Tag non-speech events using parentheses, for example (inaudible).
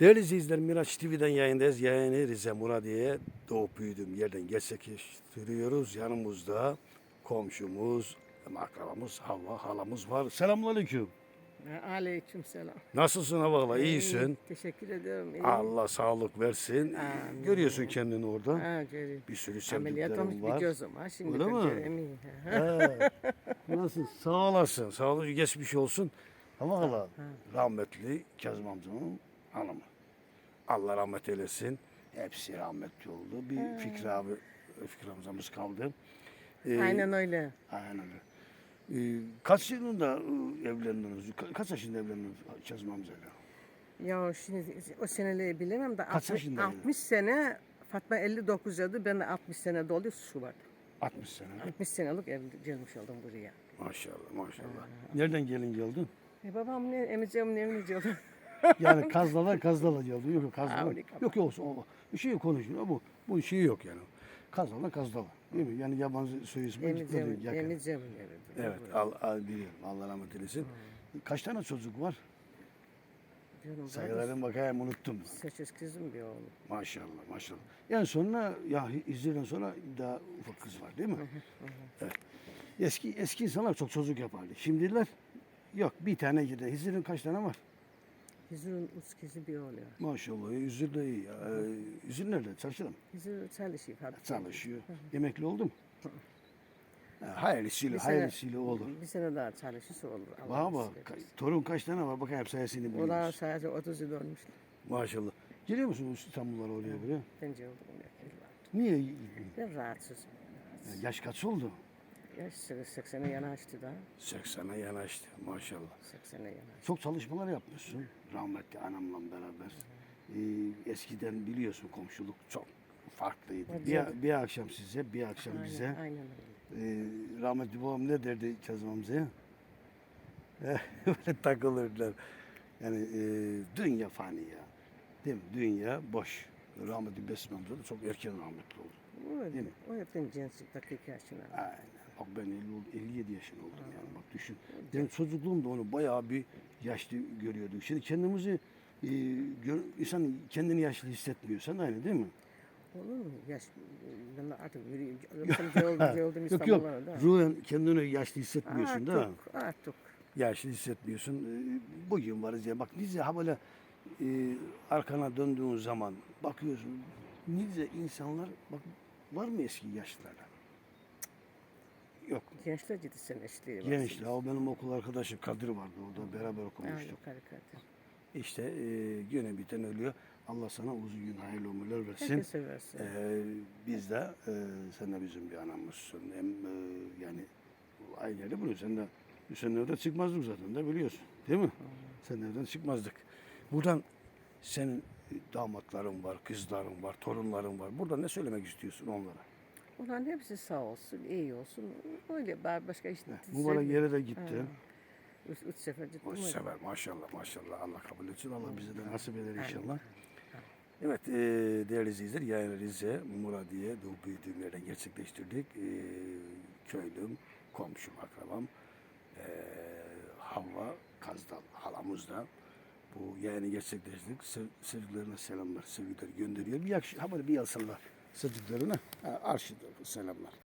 Değerli izleyiciler Miraç TV'den yayındayız. Yayını Rize Muradiye'ye doğup büyüdüğüm yerden gerçekleştiriyoruz. Yanımızda komşumuz, akrabamız, Havva halamız var. Selamünaleyküm. Aleyküm selam. Nasılsın Havva? İyisin. Teşekkür ederim. İyi. Allah sağlık versin. Amin. Görüyorsun kendini orada. Ha, görüyorum. Bir sürü Ameliyat olmuş sevdiklerim bir var. gözüm var. Şimdi Öyle mi? Nasıl? Sağ olasın. Sağ olasın. Geçmiş olsun. Ama hala rahmetli Kazım amcamın hanımı. Allah rahmet eylesin. Hepsi rahmetli oldu. Bir Fikri abi, Fikri amcamız kaldı. Ee, Aynen öyle. Aynen öyle. Ee, kaç yılında e, evlendiniz? Ka- kaç yaşında evlendiniz Kazım amcayla? Ya şimdi o seneleri bilemem de Kaç 60, yaşındaydın? 60 sene Fatma 59 yadı ben de 60 sene doldu Şubat. 60 sene. 60 senelik evli gelmiş oldum buraya. Maşallah maşallah. Nereden gelin geldin? E babam ne emeceğim ne emeceğim. Yani Kazlala Kazlala geldi. Yok yok Kazlala. Avni Yok yok o- Bir şey konuşuyor. Bu bu şey yok yani. Kazlala Kazlala. Değil mi? Yani yabancı ismi emeceğim, gitmedi. yakın. Evet. Al, al biliyorum. Allah rahmet eylesin. Kaç tane çocuk var? Sayılarını bakayım unuttum. Sekiz kızım bir oğlum. Maşallah maşallah. Yani sonra ya izleden sonra daha ufak kız var değil mi? Evet. Eski eski insanlar çok çocuk yapardı. Şimdiler yok bir tane gider. Hizir'in kaç tane var? Üç kızı bir oğlu. Maşallah. Hizir de iyi. ya. Ee, Hizir nerede? Çalışıyor mu? Hizir çalışıyor. fabrikada. Çalışıyor. Emekli oldu mu? Ha, hayırlısıyla, Bir sene- hayırlısıyla olur. Bir sene daha çalışırsa olur. Allah Bana bak, nasip ka- torun kaç tane var? Bakayım sayısını O da biliyoruz. sadece 30 yıl olmuştu. Maşallah. Geliyor musunuz İstanbul'lara oraya buraya? Bence oldu. Niye? gitmiyorsun? Ben rahatsızım. Yaş kaç oldu? Yaş 80'e yanaştı da. 80'e yanaştı maşallah. 80'e yanaştı. Çok çalışmalar yapmışsın. Rahmetli anamla beraber. Ee, eskiden biliyorsun komşuluk çok farklıydı. Hadi Bir, bir akşam size, bir akşam bize. Aynen, aynen öyle. Ee, rahmetli babam ne derdi Kazım amcaya? (laughs) Böyle takılırlar. Yani e, dünya fani ya. Değil mi? Dünya boş. Rahmetli Besim amca da çok erken rahmetli oldu. Değil mi? O hep gençlik dakika yaşına. Aynen. Bak ben 50, oldu- 57 yaşında oldum yani bak düşün. Benim çocukluğumda onu bayağı bir yaşlı görüyorduk. Şimdi kendimizi e, gör, insan kendini yaşlı hissetmiyor. Sen aynı değil mi? Olur mu? Yaş, ben artık yürüyünce, oldum, şey oldum Yok yok. Ruhen kendini yaşlı hissetmiyorsun değil mi? Artık, artık. yaşlı hissetmiyorsun. Ee, Bugün varız ya. Bak nice ha böyle e, arkana döndüğün zaman bakıyorsun nice insanlar bak var mı eski yaşlılardan? Gençler ciddi sen eşliği var. Gençler. O benim okul arkadaşım Kadir vardı orada beraber Ha, okumuştuk. yukarı kadar. İşte e, güne biten ölüyor. Allah sana uzun gün hayırlı ömürler versin. Herkes seversin. Ee, biz de e, sen de bizim bir anamızsın. Hem e, yani aynı yerde buluyoruz. Sen de sen evden çıkmazdık zaten de biliyorsun. Değil mi? Sen evden çıkmazdık. Buradan senin damatların var, kızların var, torunların var. Burada ne söylemek istiyorsun onlara? Ulan hepsi sağ olsun, iyi olsun. Öyle ba- başka işte. Mübarek yere de gitti. Üç, üç sefer gittim. Öyle. sever maşallah maşallah. Allah kabul etsin. Allah bize de nasip eder inşallah. Evet e, değerli izleyiciler yayın Rize Muradiye doğup büyüdüğüm gerçekleştirdik. E, köylüm, komşum, akrabam e, Havva Kazdal halamız da bu yayını gerçekleştirdik. Sev, sevgilerine selamlar, sevgiler gönderiyor. Bir ha böyle bir yazsınlar sevdiklerine. Ha, arşiv selamlar.